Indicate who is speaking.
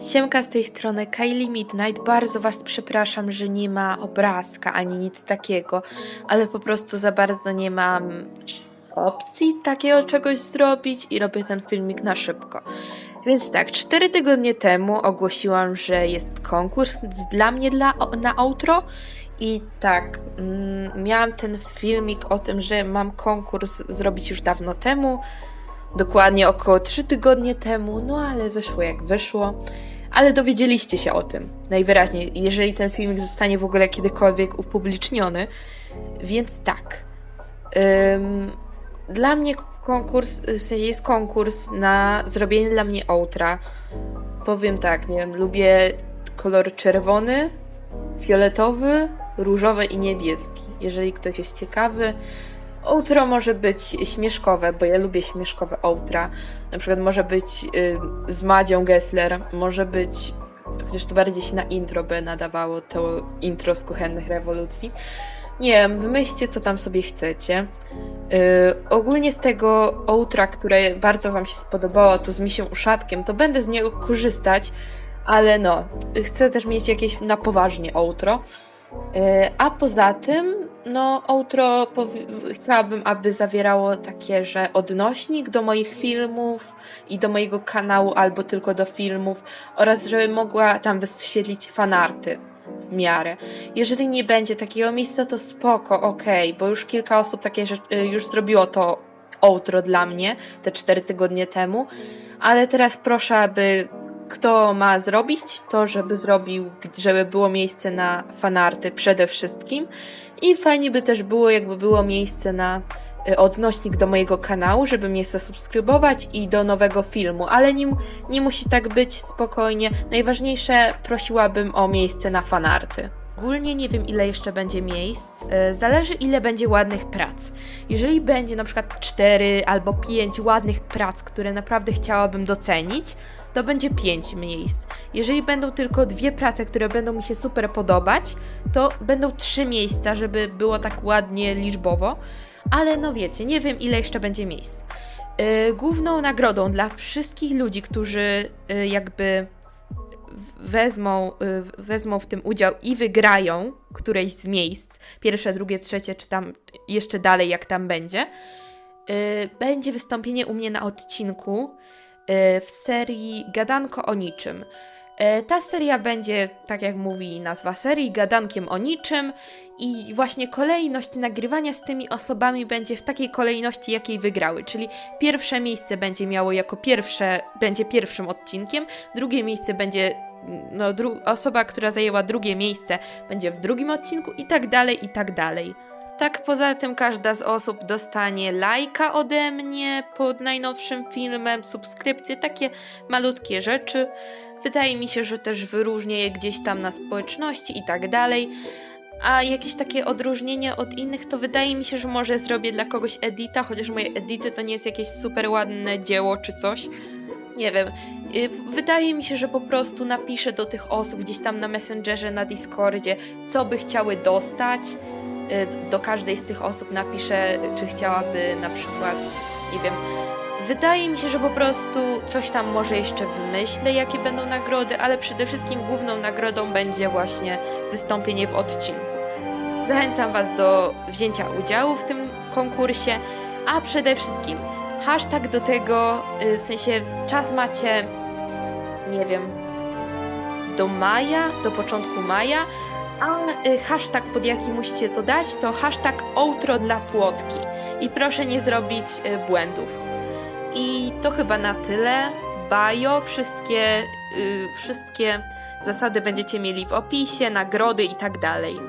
Speaker 1: Siemka z tej strony Kylie Midnight. Bardzo Was przepraszam, że nie ma obrazka ani nic takiego, ale po prostu za bardzo nie mam opcji takiego czegoś zrobić i robię ten filmik na szybko. Więc tak, cztery tygodnie temu ogłosiłam, że jest konkurs dla mnie dla, na outro i tak, mm, miałam ten filmik o tym, że mam konkurs zrobić już dawno temu, dokładnie około 3 tygodnie temu, no ale wyszło jak wyszło. Ale dowiedzieliście się o tym, najwyraźniej, jeżeli ten filmik zostanie w ogóle kiedykolwiek upubliczniony. Więc tak. Ym, dla mnie konkurs, w sensie jest konkurs na zrobienie dla mnie outra. Powiem tak, nie wiem, lubię kolor czerwony, fioletowy, różowy i niebieski. Jeżeli ktoś jest ciekawy, outro może być śmieszkowe, bo ja lubię śmieszkowe outra. Na przykład może być y, z Madzią Gessler, może być, chociaż to bardziej się na intro by nadawało, to intro z kuchennych rewolucji. Nie wiem, wymyślcie co tam sobie chcecie. Y, ogólnie z tego outra, które bardzo Wam się spodobało, to z misią uszatkiem, to będę z niego korzystać, ale no, chcę też mieć jakieś na poważnie outro. Y, A poza tym, no, outro chciałabym, aby zawierało takie, że odnośnik do moich filmów i do mojego kanału, albo tylko do filmów, oraz żeby mogła tam wyświetlić fanarty w miarę. Jeżeli nie będzie takiego miejsca, to spoko, okej, bo już kilka osób takie rzeczy, y, już zrobiło to outro dla mnie te cztery tygodnie temu, ale teraz proszę, aby kto ma zrobić, to żeby zrobił, żeby było miejsce na fanarty przede wszystkim. I fajnie by też było, jakby było miejsce na y, odnośnik do mojego kanału, żeby mnie zasubskrybować i do nowego filmu, ale nie, nie musi tak być spokojnie. Najważniejsze prosiłabym o miejsce na fanarty. Ogólnie nie wiem, ile jeszcze będzie miejsc. y, Zależy, ile będzie ładnych prac. Jeżeli będzie na przykład 4 albo 5 ładnych prac, które naprawdę chciałabym docenić, to będzie 5 miejsc. Jeżeli będą tylko dwie prace, które będą mi się super podobać, to będą trzy miejsca, żeby było tak ładnie liczbowo. Ale no wiecie, nie wiem ile jeszcze będzie miejsc. Yy, główną nagrodą dla wszystkich ludzi, którzy yy, jakby wezmą, y, wezmą w tym udział i wygrają któreś z miejsc, pierwsze, drugie, trzecie, czy tam jeszcze dalej, jak tam będzie, y, będzie wystąpienie u mnie na odcinku y, w serii Gadanko o niczym. Y, Ta seria będzie, tak jak mówi nazwa serii, gadankiem o niczym i właśnie kolejność nagrywania z tymi osobami będzie w takiej kolejności, jakiej wygrały, czyli pierwsze miejsce będzie miało jako pierwsze, będzie pierwszym odcinkiem, drugie miejsce będzie, no, osoba, która zajęła drugie miejsce będzie w drugim odcinku i tak dalej, i tak dalej. Tak, poza tym każda z osób dostanie lajka ode mnie pod najnowszym filmem, subskrypcję, takie malutkie rzeczy. Wydaje mi się, że też wyróżnię je gdzieś tam na społeczności i tak dalej. A jakieś takie odróżnienie od innych, to wydaje mi się, że może zrobię dla kogoś edita, chociaż moje edity to nie jest jakieś super ładne dzieło czy coś. Nie wiem. Y, Wydaje mi się, że po prostu napiszę do tych osób gdzieś tam na Messengerze, na Discordzie, co by chciały dostać. Y, Do każdej z tych osób napiszę, czy chciałaby na przykład, nie wiem, Wydaje mi się, że po prostu coś tam może jeszcze wymyślę, jakie będą nagrody, ale przede wszystkim główną nagrodą będzie właśnie wystąpienie w odcinku. Zachęcam Was do wzięcia udziału w tym konkursie, a przede wszystkim hashtag do tego, y, w sensie czas macie, nie wiem, do maja, do początku maja, a y, hashtag pod jaki musicie to dać to hashtag outro dla płotki. I proszę nie zrobić y, błędów. To chyba na tyle. Bajo, wszystkie, y, wszystkie zasady będziecie mieli w opisie, nagrody i tak dalej.